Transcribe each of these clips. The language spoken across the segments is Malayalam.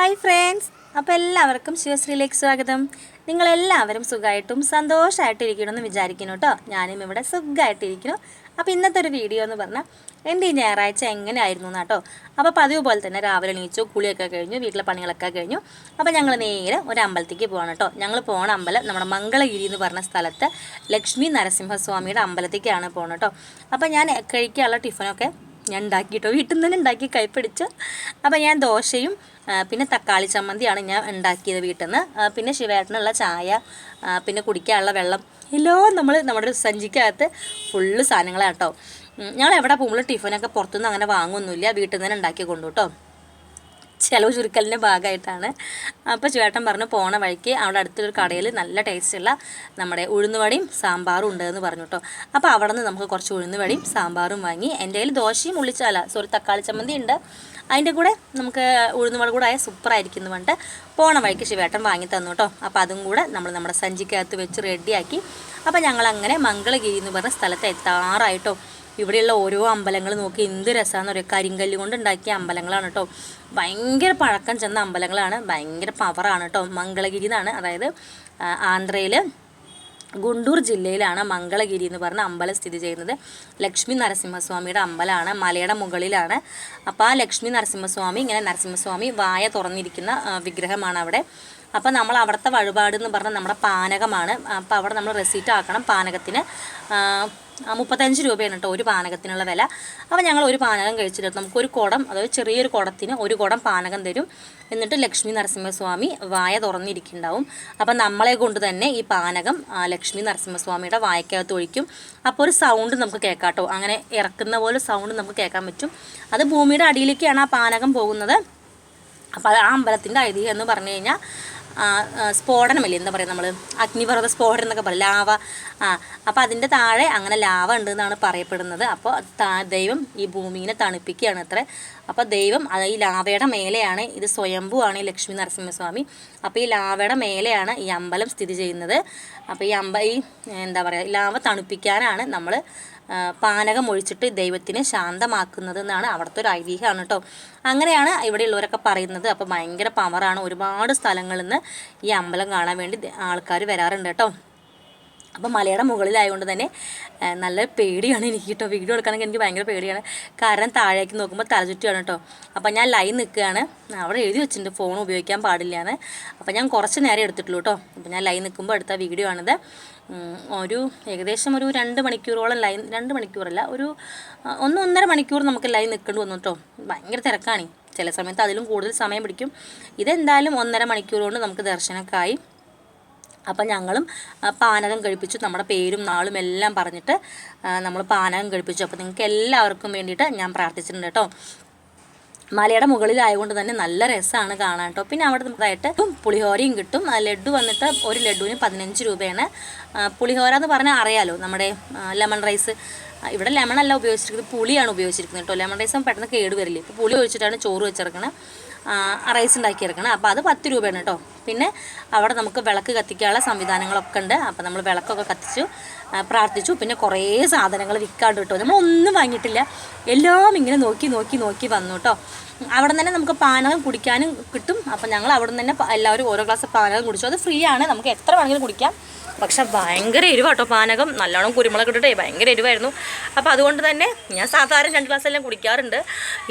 ഹായ് ഫ്രണ്ട്സ് അപ്പോൾ എല്ലാവർക്കും ശിവശ്രീയിലേക്ക് സ്വാഗതം. നിങ്ങളെല്ലാവരും സുഖമായിട്ടും സന്തോഷമായിട്ടിരിക്കണമെന്ന് വിചാരിക്കുന്നു കേട്ടോ ഞാനും ഇവിടെ സുഖമായിട്ടിരിക്കുന്നു. അപ്പോൾ ഇന്നത്തെ ഒരു വീഡിയോ എന്ന് പറഞ്ഞാൽ എന്റെ ഈ ഞായറാഴ്ച എങ്ങനെയായിരുന്നു കേട്ടോ അപ്പോൾ പതിവ് പോലെ തന്നെ രാവിലെ എണീച്ചു കുളിയൊക്കെ കഴിഞ്ഞു വീട്ടിലെ പണികളൊക്കെ കഴിഞ്ഞു. അപ്പോൾ ഞങ്ങൾ നേരെ ഒരു അമ്പലത്തേക്ക് പോകണം കേട്ടോ ഞങ്ങൾ പോണ അമ്പലം നമ്മുടെ മംഗളഗിരി എന്ന് പറഞ്ഞ സ്ഥലത്ത് ലക്ഷ്മി നരസിംഹസ്വാമിയുടെ അമ്പലത്തേക്കാണ് പോകണം കേട്ടോ അപ്പോൾ ഞാൻ കഴിക്കാനുള്ള ടിഫിനൊക്കെ ഞാൻ ഉണ്ടാക്കി കേട്ടോ വീട്ടിൽ നിന്ന് തന്നെ ഉണ്ടാക്കി കൈപ്പിടിച്ച് അപ്പോൾ ഞാൻ ദോശയും പിന്നെ തക്കാളി ചമ്മന്തിയാണ് ഞാൻ ഉണ്ടാക്കിയത് വീട്ടിൽ നിന്ന് പിന്നെ ശിവേട്ടനുള്ള ചായ പിന്നെ കുടിക്കാനുള്ള വെള്ളം. എല്ലാം നമ്മൾ നമ്മുടെ സഞ്ചിക്കകത്ത് ഫുള്ള് സാധനങ്ങളാണ് കേട്ടോ. ഞങ്ങൾ എവിടെ പോകുമ്പോഴും ടിഫിനൊക്കെ പുറത്തുനിന്ന് അങ്ങനെ വാങ്ങുമൊന്നുമില്ല വീട്ടിൽ നിന്ന് തന്നെ ഉണ്ടാക്കി കൊണ്ടു കേട്ടോ. ചിലവ് ചുരുക്കലിന്റെ ഭാഗമായിട്ടാണ്. അപ്പോൾ ചേട്ടൻ പറഞ്ഞു പോണ വഴിക്ക് അവിടെ അടുത്തൊരു കടയിൽ നല്ല ടേസ്റ്റുള്ള നമ്മുടെ ഉഴുന്നുവടയും സാമ്പാറും ഉണ്ട് എന്ന് പറഞ്ഞു കേട്ടോ അപ്പോൾ അവിടെ നിന്ന് നമുക്ക് കുറച്ച് ഉഴുന്നുവടയും സാമ്പാറും വാങ്ങി എന്റെ കയ്യിൽ ദോശയും ഉള്ളിച്ചാല സോറി തക്കാളി ചമ്മന്തി ഉണ്ട്. അതിന്റെ കൂടെ നമുക്ക് ഉഴുന്നുവട കൂടെ ആയ സൂപ്പറായിരിക്കും എന്ന് പറഞ്ഞിട്ട് പോണ വഴിക്ക് ശിവേട്ടൻ വാങ്ങി തന്നു കേട്ടോ അപ്പോൾ അതും കൂടെ നമ്മൾ നമ്മുടെ സഞ്ചിക്കകത്ത് വെച്ച് റെഡിയാക്കി അപ്പോൾ ഞങ്ങൾ അങ്ങനെ മംഗളഗിരി എന്ന് പറഞ്ഞ സ്ഥലത്ത് എത്താറായിട്ടോ ഇവിടെയുള്ള ഓരോ അമ്പലങ്ങൾ നോക്കി എന്ത് രസമാണെന്ന് പറയുക കരിങ്കല്ല് കൊണ്ട് ഉണ്ടാക്കിയ അമ്പലങ്ങളാണ് കേട്ടോ ഭയങ്കര പഴക്കം ചെന്ന അമ്പലങ്ങളാണ്. ഭയങ്കര പവറാണ് കേട്ടോ മംഗളഗിരി എന്നാണ് അതായത് ആന്ധ്രയിൽ ഗുണ്ടൂർ ജില്ലയിലാണ് മംഗളഗിരി എന്ന് പറഞ്ഞ അമ്പലം സ്ഥിതി ചെയ്യുന്നത്. ലക്ഷ്മി നരസിംഹസ്വാമിയുടെ അമ്പലമാണ് മലയുടെ മുകളിലാണ്. അപ്പോൾ ആ ലക്ഷ്മി നരസിംഹസ്വാമി ഇങ്ങനെ നരസിംഹസ്വാമി വായ തുറന്നിരിക്കുന്ന വിഗ്രഹമാണ് അവിടെ. അപ്പോൾ നമ്മൾ അവിടുത്തെ വഴിപാട് എന്ന് പറഞ്ഞാൽ നമ്മുടെ പാനകമാണ്. അപ്പോൾ അവിടെ നമ്മൾ റെസീറ്റ് ആക്കണം പാനകത്തിന്. മുപ്പത്തഞ്ച് രൂപയാണ് കേട്ടോ ഒരു പാനകത്തിനുള്ള വില. അപ്പോൾ ഞങ്ങൾ ഒരു പാനകം കഴിച്ചിട്ട് നമുക്കൊരു കുടം അതായത് ചെറിയൊരു കുടത്തിന് ഒരു കുടം പാനകം തരും. എന്നിട്ട് ലക്ഷ്മി നരസിംഹസ്വാമി വായ തുറന്നിരിക്കുന്നുണ്ടാവും. അപ്പം നമ്മളെ കൊണ്ട് തന്നെ ഈ പാനകം ലക്ഷ്മി നരസിംഹസ്വാമിയുടെ വായക്കകത്ത് ഒഴിക്കും. അപ്പോൾ ഒരു സൗണ്ട് നമുക്ക് കേൾക്കാം കേട്ടോ. അങ്ങനെ ഇറക്കുന്ന പോലെ സൗണ്ട് നമുക്ക് കേൾക്കാൻ പറ്റും. അത് ഭൂമിയുടെ അടിയിലേക്കാണ് ആ പാനകം പോകുന്നത്. അപ്പോൾ ആ അമ്പലത്തിന്റെ ഐതിഹ്യം എന്ന് പറഞ്ഞു കഴിഞ്ഞാൽ സ്ഫോടനമല്ലേ എന്താ പറയുക നമ്മൾ അഗ്നിപർവത സ്ഫോടനം എന്നൊക്കെ പറയും ലാവ. ആ അപ്പോൾ അതിന്റെ താഴെ അങ്ങനെ ലാവ ഉണ്ട് എന്നാണ് പറയപ്പെടുന്നത്. അപ്പോൾ ദൈവം ഈ ഭൂമിനെ തണുപ്പിക്കുകയാണ് അത്ര. അപ്പോൾ ദൈവം അത് ഈ ലാവയുടെ മേലെയാണ് ഇത് സ്വയംഭുവാണ് ഈ ലക്ഷ്മി നരസിംഹസ്വാമി. അപ്പോൾ ഈ ലാവയുടെ മേലെയാണ് ഈ അമ്പലം സ്ഥിതി ചെയ്യുന്നത്. അപ്പോൾ ഈ അമ്പ ഈ എന്താ പറയുക ലാവ തണുപ്പിക്കാനാണ് നമ്മൾ പാനകം ഒഴിച്ചിട്ട് ദൈവത്തിനെ ശാന്തമാക്കുന്നത് എന്നാണ് അവിടുത്തെ ഒരു ഐതിഹ്യമാണ് കേട്ടോ. അങ്ങനെയാണ് ഇവിടെയുള്ളവരൊക്കെ പറയുന്നത്. അപ്പോൾ ഭയങ്കര പവറാണ് ഒരുപാട് സ്ഥലങ്ങളിൽ നിന്ന് ഈ അമ്പലം കാണാൻ വേണ്ടി ആൾക്കാർ വരാറുണ്ട് കേട്ടോ. അപ്പോൾ മലയുടെ മുകളിലായതുകൊണ്ട് തന്നെ നല്ല പേടിയാണ് എനിക്ക് കേട്ടോ. വീഡിയോ എടുക്കാനൊക്കെ എനിക്ക് ഭയങ്കര പേടിയാണ്. കാരണം താഴേക്ക് നോക്കുമ്പോൾ തലചുറ്റിയാണ് കേട്ടോ. അപ്പോൾ ഞാൻ ലൈൻ നിൽക്കുകയാണ് അവിടെ എഴുതി വെച്ചിട്ടുണ്ട് ഫോൺ ഉപയോഗിക്കാൻ പാടില്ല എന്ന് അപ്പോൾ ഞാൻ കുറച്ച് നേരം എടുത്തിട്ടുള്ളൂ കേട്ടോ. അപ്പോൾ ഞാൻ ലൈൻ നിൽക്കുമ്പോൾ എടുത്ത വീഡിയോ ആണിത്. ഒരു ഏകദേശം ഒരു രണ്ട് മണിക്കൂറോളം ലൈൻ രണ്ട് മണിക്കൂറല്ല ഒരു ഒന്ന് ഒന്നര മണിക്കൂർ നമുക്ക് ലൈൻ നിൽക്കേണ്ടി വന്നു കേട്ടോ. ഭയങ്കര തിരക്കാണ്. ചില സമയത്ത് അതിലും കൂടുതൽ സമയം പിടിക്കും. ഇതെന്തായാലും ഒന്നര മണിക്കൂർ കൊണ്ട് നമുക്ക് ദർശനമൊക്കെ ആയി. അപ്പം ഞങ്ങളും പാനകം കഴിപ്പിച്ചു. നമ്മുടെ പേരും നാളും എല്ലാം പറഞ്ഞിട്ട് നമ്മൾ പാനകം കഴിപ്പിച്ചു. അപ്പോൾ നിങ്ങൾക്ക് എല്ലാവർക്കും വേണ്ടിയിട്ട് ഞാൻ പ്രാർത്ഥിച്ചിട്ടുണ്ട് കേട്ടോ. മലയുടെ മുകളിലായതുകൊണ്ട് തന്നെ നല്ല രസമാണ് കാണാൻ കേട്ടോ. പിന്നെ അവിടെ നമുക്കായിട്ട് പുളിഹോരയും കിട്ടും. ലഡു വന്നിട്ട് ഒരു ലഡുവിന് പതിനഞ്ച് രൂപയാണ്. പുളിഹോര എന്ന് പറഞ്ഞാൽ അറിയാലോ നമ്മുടെ ലെമൺ റൈസ്. ഇവിടെ ലെമൺ അല്ല ഉപയോഗിച്ചിരിക്കുന്നത് പുളിയാണ് ഉപയോഗിച്ചിരിക്കുന്നത് കേട്ടോ. ലെമൺ റൈസ് പെട്ടെന്ന് കേട് വരില്ലേ. ഇപ്പോൾ പുളി ഒഴിച്ചിട്ടാണ് ചോറ് വെച്ചിറക്കണത് റൈസ് ഉണ്ടാക്കിയിറക്കണം അപ്പോൾ അത് പത്ത് രൂപയാണ് കേട്ടോ. പിന്നെ അവിടെ നമുക്ക് വിളക്ക് കത്തിക്കാനുള്ള സംവിധാനങ്ങളൊക്കെ ഉണ്ട്. അപ്പോൾ നമ്മൾ വിളക്കൊക്കെ കത്തിച്ചു പ്രാർത്ഥിച്ചു. പിന്നെ കുറേ സാധനങ്ങൾ വിൽക്കാണ്ട് കേട്ടോ നമ്മളൊന്നും വാങ്ങിയിട്ടില്ല. എല്ലാം ഇങ്ങനെ നോക്കി നോക്കി നോക്കി വന്നു കേട്ടോ അവിടെ തന്നെ നമുക്ക് പാനകം കുടിക്കാനും കിട്ടും. അപ്പം ഞങ്ങൾ അവിടെ തന്നെ എല്ലാവരും ഓരോ ഗ്ലാസ് പാനകം കുടിച്ചു. അത് ഫ്രീ ആണ്. നമുക്ക് എത്ര വേണമെങ്കിലും കുടിക്കാം. പക്ഷെ ഭയങ്കര എരിവാട്ടോ പാനകം. നല്ലോണം കുരുമുളക് ഇട്ടിട്ടേ ഭയങ്കര എരിവായിരുന്നു. അപ്പോൾ അതുകൊണ്ട് തന്നെ ഞാൻ സാധാരണ രണ്ട് ഗ്ലാസ് എല്ലാം കുടിക്കാറുണ്ട്.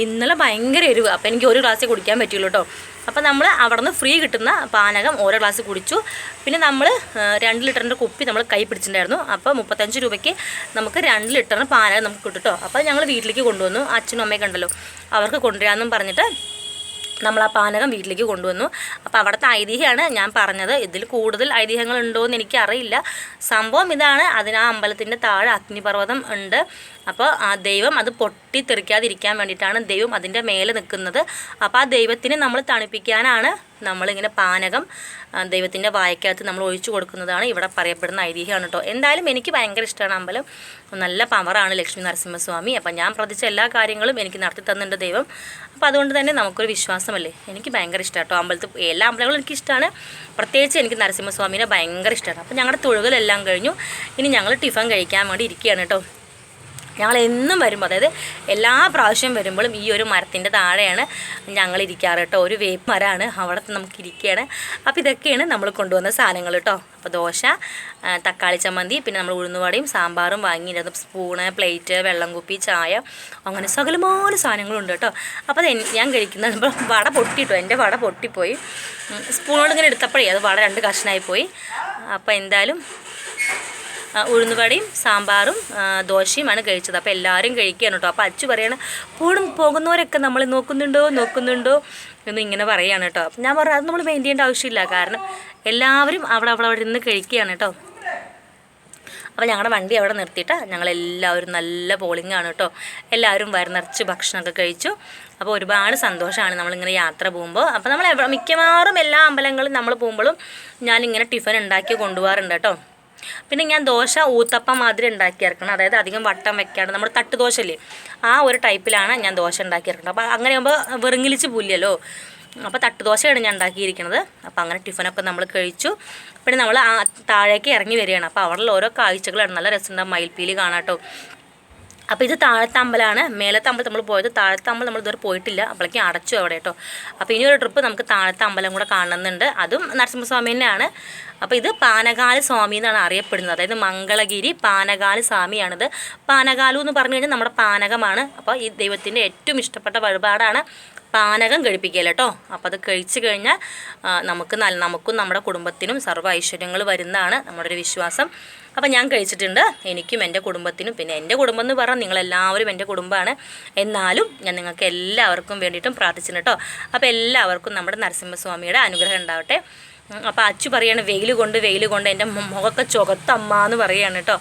ഇന്നലെ ഭയങ്കര എരിവ്. അപ്പോൾ എനിക്ക് ഒരു ഗ്ലാസ്സേ കുടിക്കാൻ പറ്റുള്ളൂ കേട്ടോ അപ്പോൾ നമ്മൾ അവിടെ നിന്ന് ഫ്രീ കിട്ടുന്ന പാനകം ഓരോ ഗ്ലാസ് കുടിച്ചു. പിന്നെ നമ്മൾ രണ്ട് ലിറ്ററിന്റെ കുപ്പി നമ്മൾ കൈ പിടിച്ചിട്ടുണ്ടായിരുന്നു. അപ്പോൾ മുപ്പത്തഞ്ച് രൂപയ്ക്ക് നമുക്ക് രണ്ട് ലിറ്ററിന് പാനകം നമുക്ക് കിട്ടും കേട്ടോ അപ്പോൾ ഞങ്ങൾ വീട്ടിലേക്ക് കൊണ്ടുവന്നു. അച്ഛനും അമ്മയൊക്കെ ഉണ്ടല്ലോ. അവർക്ക് കൊണ്ടുവരാമെന്നും പറഞ്ഞിട്ട് നമ്മൾ ആ പാനകം വീട്ടിലേക്ക് കൊണ്ടുവന്നു. അപ്പോൾ അവിടുത്തെ ഐതിഹ്യമാണ് ഞാൻ പറഞ്ഞത്. ഇതിൽ കൂടുതൽ ഐതിഹ്യങ്ങൾ ഉണ്ടോ എന്ന് എനിക്കറിയില്ല. സംഭവം ഇതാണ്. അതിന് ആ അമ്പലത്തിന്റെ താഴെ അഗ്നിപർവതം ഉണ്ട്. അപ്പോൾ ആ ദൈവം അത് പൊട്ടിത്തെറിക്കാതിരിക്കാൻ വേണ്ടിയിട്ടാണ് ദൈവം അതിന്റെ മേലെ നിൽക്കുന്നത്. അപ്പോൾ ആ ദൈവത്തിനെ നമ്മൾ തണുപ്പിക്കാനാണ് നമ്മളിങ്ങനെ പാനകം ദൈവത്തിന്റെ വായക്കകത്ത് നമ്മൾ ഒഴിച്ചു കൊടുക്കുന്നതാണ് ഇവിടെ പറയപ്പെടുന്ന ഐതിഹ്യമാണ് കേട്ടോ. എന്തായാലും എനിക്ക് ഭയങ്കര ഇഷ്ടമാണ് അമ്പലം. നല്ല പവറാണ് ലക്ഷ്മി നരസിംഹസ്വാമി. അപ്പം ഞാൻ പ്രതിച്ച എല്ലാ കാര്യങ്ങളും എനിക്ക് നടത്തി തന്നിട്ടുണ്ട് ദൈവം. അപ്പം അതുകൊണ്ട് തന്നെ നമുക്കൊരു വിശ്വാസമല്ലേ? എനിക്ക് ഭയങ്കര ഇഷ്ടമാണ് കേട്ടോ അമ്പലത്തിൽ. എല്ലാ അമ്പലങ്ങളും എനിക്ക് ഇഷ്ടമാണ്. പ്രത്യേകിച്ച് എനിക്ക് നരസിംഹസ്വാമിനെ ഭയങ്കര ഇഷ്ടമാണ്. അപ്പം ഞങ്ങളുടെ തൊഴുകലെല്ലാം കഴിഞ്ഞു. ഇനി ഞങ്ങൾ ടിഫൻ കഴിക്കാൻ വേണ്ടി ഇരിക്കുകയാണ് കേട്ടോ. ഞങ്ങൾ എന്നും വരുമ്പോൾ അതായത് എല്ലാ പ്രാവശ്യം വരുമ്പോഴും ഈ ഒരു മരത്തിന്റെ താഴെയാണ് ഞങ്ങൾ ഇരിക്കാറ് കേട്ടോ. ഒരു വേപ്പ് മരമാണ് അവിടെ നമുക്ക് ഇരിക്കുകയാണ് അപ്പോൾ ഇതൊക്കെയാണ് നമ്മൾ കൊണ്ടുവന്ന സാധനങ്ങൾ കേട്ടോ. അപ്പോൾ ദോശ തക്കാളി ചമ്മന്തി പിന്നെ നമ്മൾ ഉഴുന്നുവടയും സാമ്പാറും വാങ്ങിയിരുന്നു സ്പൂണ് പ്ലേറ്റ് വെള്ളം കുപ്പി ചായ അങ്ങനെ സകലമായ സാധനങ്ങളുണ്ട് കേട്ടോ. അപ്പോൾ അത് ഞാൻ കഴിക്കുന്നത് വട പൊട്ടിട്ടോ എന്റെ വട പൊട്ടിപ്പോയി. സ്പൂണോട് ഇങ്ങനെ എടുത്തപ്പോഴേ അത് വട രണ്ട് കഷ്ണമായി പോയി. അപ്പോൾ എന്തായാലും ഉഴുന്നുവടയും സാമ്പാറും ദോശയുമാണ് കഴിച്ചത്. അപ്പോൾ എല്ലാവരും കഴിക്കുകയാണ് കേട്ടോ. അപ്പോൾ അച്ചു പറയാണ് കൂടും പോകുന്നവരൊക്കെ നമ്മൾ നോക്കുന്നുണ്ടോ നോക്കുന്നുണ്ടോ? എന്ന് ഇങ്ങനെ പറയുകയാണ് കേട്ടോ. ഞാൻ പറഞ്ഞു അത് നമ്മൾ മെയിൻ ചെയ്യേണ്ട ആവശ്യമില്ല. കാരണം എല്ലാവരും അവിടെ അവിടെ അവിടെ നിന്ന് കഴിക്കുകയാണ് കേട്ടോ. അപ്പോൾ ഞങ്ങളുടെ വണ്ടി അവിടെ നിർത്തിയിട്ട് ഞങ്ങളെല്ലാവരും നല്ല പോളിംഗ് ആണ് കേട്ടോ. എല്ലാവരും വയറ് നിറച്ച് ഭക്ഷണമൊക്കെ കഴിച്ചു. അപ്പോൾ ഒരുപാട് സന്തോഷമാണ് നമ്മളിങ്ങനെ യാത്ര പോകുമ്പോൾ അപ്പോൾ നമ്മൾ മിക്കവാറും എല്ലാ അമ്പലങ്ങളും നമ്മൾ പോകുമ്പോഴും ഞാനിങ്ങനെ ടിഫിൻ ഉണ്ടാക്കി കൊണ്ടുപോകാറുണ്ട് കേട്ടോ. പിന്നെ ഞാൻ ദോശ ഊത്തപ്പം മാതിരി ഉണ്ടാക്കിയിറക്കണം അതായത് അധികം വട്ടം വെക്കാണ്ട്. നമ്മുടെ തട്ടുദോശയില്ലേ? ആ ഒരു ടൈപ്പിലാണ് ഞാൻ ദോശ ഉണ്ടാക്കിയിറക്കുന്നത് അപ്പോൾ അങ്ങനെ ആകുമ്പോൾ വെറുങ്ങിലിച്ച് പുല്ലല്ലോ അപ്പോൾ തട്ടുദോശയാണ് ഞാൻ ഉണ്ടാക്കിയിരിക്കുന്നത്. അപ്പോൾ അങ്ങനെ ടിഫിനൊക്കെ നമ്മൾ കഴിച്ചു. പിന്നെ നമ്മൾ ആ താഴേക്ക് ഇറങ്ങി വരികയാണ്. അപ്പോൾ അവിടെയുള്ള ഓരോ കാഴ്ചകളാണ്. നല്ല രസമുണ്ടാകും മയിൽപ്പീലി കാണാട്ടോ. അപ്പോൾ ഇത് താഴത്തെ അമ്പലമാണ് മേലത്തെ അമ്പലം നമ്മൾ പോയത്. താഴത്തെ അമ്പലം നമ്മൾ ഇതുവരെ പോയിട്ടില്ല. അപ്പോഴേക്കും അടച്ചു അവിടെ കേട്ടോ. അപ്പോൾ ഇനി ഒരു ട്രിപ്പ് നമുക്ക് താഴത്തെ അമ്പലം കൂടെ കാണുന്നുണ്ട് അതും നരസിംഹസ്വാമി തന്നെയാണ്. അപ്പോൾ ഇത് പാനകാല സ്വാമി എന്നാണ് അറിയപ്പെടുന്നത്. അതായത് മംഗളഗിരി പാനകാല സ്വാമിയാണിത്. പാനകാലു എന്ന് പറഞ്ഞു കഴിഞ്ഞാൽ നമ്മുടെ പാനകമാണ്. അപ്പോൾ ഈ ദൈവത്തിന്റെ ഏറ്റവും ഇഷ്ടപ്പെട്ട വഴിപാടാണ് പാനകം കഴിപ്പിക്കുക കേട്ടോ. അപ്പോൾ അത് കഴിച്ചു കഴിഞ്ഞാൽ നമുക്ക് നമുക്കും നമ്മുടെ കുടുംബത്തിനും സർവ ഐശ്വര്യങ്ങൾ വരുന്നതാണ് നമ്മുടെ ഒരു വിശ്വാസം. അപ്പോൾ ഞാൻ കഴിച്ചിട്ടുണ്ട്. എനിക്കും എന്റെ കുടുംബത്തിനും പിന്നെ എന്റെ കുടുംബം എന്ന് പറഞ്ഞാൽ നിങ്ങളെല്ലാവരും എന്റെ കുടുംബമാണ്. എന്നാലും ഞാൻ നിങ്ങൾക്ക് എല്ലാവർക്കും വേണ്ടിയിട്ടും പ്രാർത്ഥിച്ചിട്ടുണ്ട് കേട്ടോ അപ്പോൾ എല്ലാവർക്കും നമ്മുടെ നരസിംഹസ്വാമിയുടെ അനുഗ്രഹം ഉണ്ടാവട്ടെ. അപ്പോൾ അച്ചു പറയാണ് വെയിൽ കൊണ്ട് വെയിൽ കൊണ്ട് എന്റെ മുഖമൊക്കെ ചുകത്തമ്മ എന്ന് പറയാണ് കേട്ടോ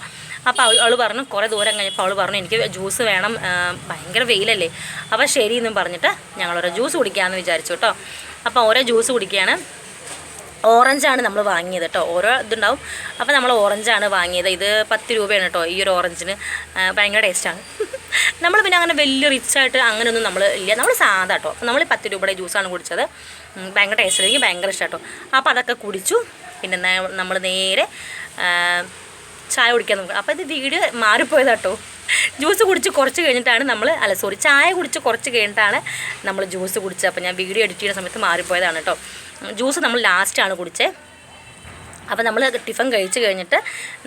അപ്പോൾ അവൾ അവൾ പറഞ്ഞു കുറേ ദൂരം കഴിഞ്ഞപ്പോൾ അവൾ പറഞ്ഞു എനിക്ക് ജ്യൂസ് വേണം ഭയങ്കര വെയിലല്ലേ. അപ്പോൾ ശരി എന്നും പറഞ്ഞിട്ട് ഞങ്ങളൊരു ജ്യൂസ് കുടിക്കാമെന്ന് വിചാരിച്ചു കേട്ടോ അപ്പോൾ ഓരോ ജ്യൂസ് കുടിക്കുകയാണ്. ഓറഞ്ചാണ് നമ്മൾ വാങ്ങിയത് കേട്ടോ. ഓരോ ഇതുണ്ടാവും. അപ്പോൾ നമ്മൾ ഓറഞ്ചാണ് വാങ്ങിയത്. ഇത് പത്ത് രൂപയാണ് കേട്ടോ ഈ ഒരു ഓറഞ്ചിന്. ഭയങ്കര ടേസ്റ്റാണ്. നമ്മൾ പിന്നെ അങ്ങനെ വലിയ റിച്ചായിട്ട് അങ്ങനെയൊന്നും നമ്മൾ ഇല്ല. നമ്മൾ സാധാ കേട്ടോ. നമ്മൾ പത്ത് രൂപയുടെ ജ്യൂസാണ് കുടിച്ചത്. ഭയങ്കര ടേസ്റ്റ് എനിക്ക് ഭയങ്കര ഇഷ്ടം കേട്ടോ. അപ്പോൾ അതൊക്കെ കുടിച്ചു. പിന്നെ നമ്മൾ നേരെ ചായ കുടിക്കാൻ നോക്കുക. അപ്പോൾ ഇത് വീഡിയോ മാറിപ്പോയതാട്ടോ ജ്യൂസ് കുടിച്ച് കുറച്ച് കഴിഞ്ഞിട്ടാണ് നമ്മൾ അല്ല സോറി ചായ കുടിച്ച് കുറച്ച് കഴിഞ്ഞിട്ടാണ് നമ്മൾ ജ്യൂസ് കുടിച്ചത്. അപ്പോൾ ഞാൻ വീഡിയോ എഡിറ്റ് ചെയ്യുന്ന സമയത്ത് മാറിപ്പോയതാണ് കേട്ടോ ജ്യൂസ് നമ്മൾ ലാസ്റ്റാണ് കുടിച്ചത് അപ്പോൾ നമ്മൾ ടിഫൻ കഴിച്ച് കഴിഞ്ഞിട്ട്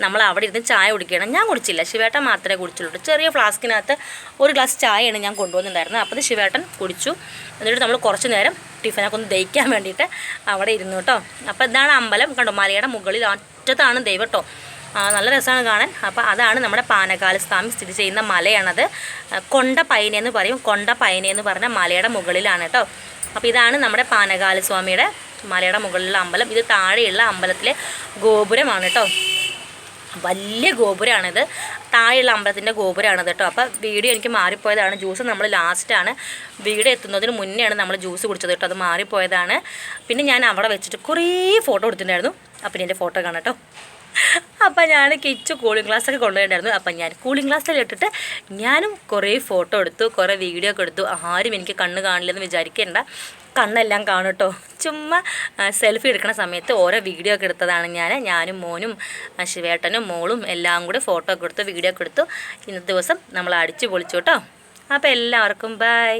നമ്മൾ അവിടെ ഇരുന്ന് ചായ കുടിക്കണം ഞാൻ കുടിച്ചില്ല ശിവേട്ടൻ മാത്രമേ കുടിച്ചുള്ളൂ ചെറിയ ഫ്ലാസ്കിനകത്ത് ഒരു ഗ്ലാസ് ചായയാണ് ഞാൻ കൊണ്ടുവന്നിട്ടുണ്ടായിരുന്നത്. അപ്പോൾ ശിവേട്ടൻ കുടിച്ചു. എന്നിട്ട് നമ്മൾ കുറച്ച് നേരം ടിഫനൊക്കെ ഒന്ന് ദഹിക്കാൻ വേണ്ടിയിട്ട് അവിടെ ഇരുന്നു കേട്ടോ അപ്പോൾ ഇതാണ് അമ്പലം. കണ്ടോ മലയുടെ മുകളിൽ അറ്റത്താണ് ദൈവം കേട്ടോ നല്ല രസമാണ് കാണാൻ. അപ്പോൾ അതാണ് നമ്മുടെ പാനകാല സ്വാമി സ്ഥിതി ചെയ്യുന്ന മലയാണത്. കൊണ്ട പൈന എന്ന് പറയും. കൊണ്ട പൈന എന്ന് പറഞ്ഞ മലയുടെ മുകളിലാണ് കേട്ടോ അപ്പോൾ ഇതാണ് നമ്മുടെ പാനകാല സ്വാമിയുടെ മലയുടെ മുകളിലുള്ള അമ്പലം. ഇത് താഴെയുള്ള അമ്പലത്തിലെ ഗോപുരമാണ് കേട്ടോ വലിയ ഗോപുരമാണിത് താഴെയുള്ള അമ്പലത്തിന്റെ ഗോപുരമാണിത് കേട്ടോ അപ്പോൾ വീഡിയോ എനിക്ക് മാറിപ്പോയതാണ്. ജ്യൂസ് നമ്മൾ ലാസ്റ്റാണ്. വീട് എത്തുന്നതിന് മുന്നെയാണ് നമ്മൾ ജ്യൂസ് കുടിച്ചത് കേട്ടോ അത് മാറിപ്പോയതാണ്. പിന്നെ ഞാൻ അവിടെ വെച്ചിട്ട് കുറേ ഫോട്ടോ എടുത്തിട്ടുണ്ടായിരുന്നു. അപ്പം എന്റെ ഫോട്ടോ കാണാം കേട്ടോ അപ്പം ഞാൻ കിച്ച് കൂളിംഗ് ഗ്ലാസ് ഒക്കെ കൊണ്ടുപോയിട്ടുണ്ടായിരുന്നു അപ്പം ഞാൻ കൂളിംഗ് ഗ്ലാസ്സിൽ ഇട്ടിട്ട് ഞാനും കുറേ ഫോട്ടോ എടുത്തു കുറേ വീഡിയോ ഒക്കെ എടുത്തു. ആരും എനിക്ക് കണ്ണ് കാണില്ലെന്ന് വിചാരിക്കേണ്ട. കണ്ണെല്ലാം കാണും കേട്ടോ ചുമ്മാ സെൽഫി എടുക്കുന്ന സമയത്ത് ഓരോ വീഡിയോ ഒക്കെ എടുത്തതാണ് ഞാൻ ഞാനും മോനും ശിവേട്ടനും മോളും എല്ലാം കൂടെ ഫോട്ടോ ഒക്കെ എടുത്തു വീഡിയോ ഒക്കെ എടുത്തു. ഇന്നത്തെ ദിവസം നമ്മൾ അടിച്ചു പൊളിച്ചു കേട്ടോ. അപ്പോൾ എല്ലാവർക്കും ബൈ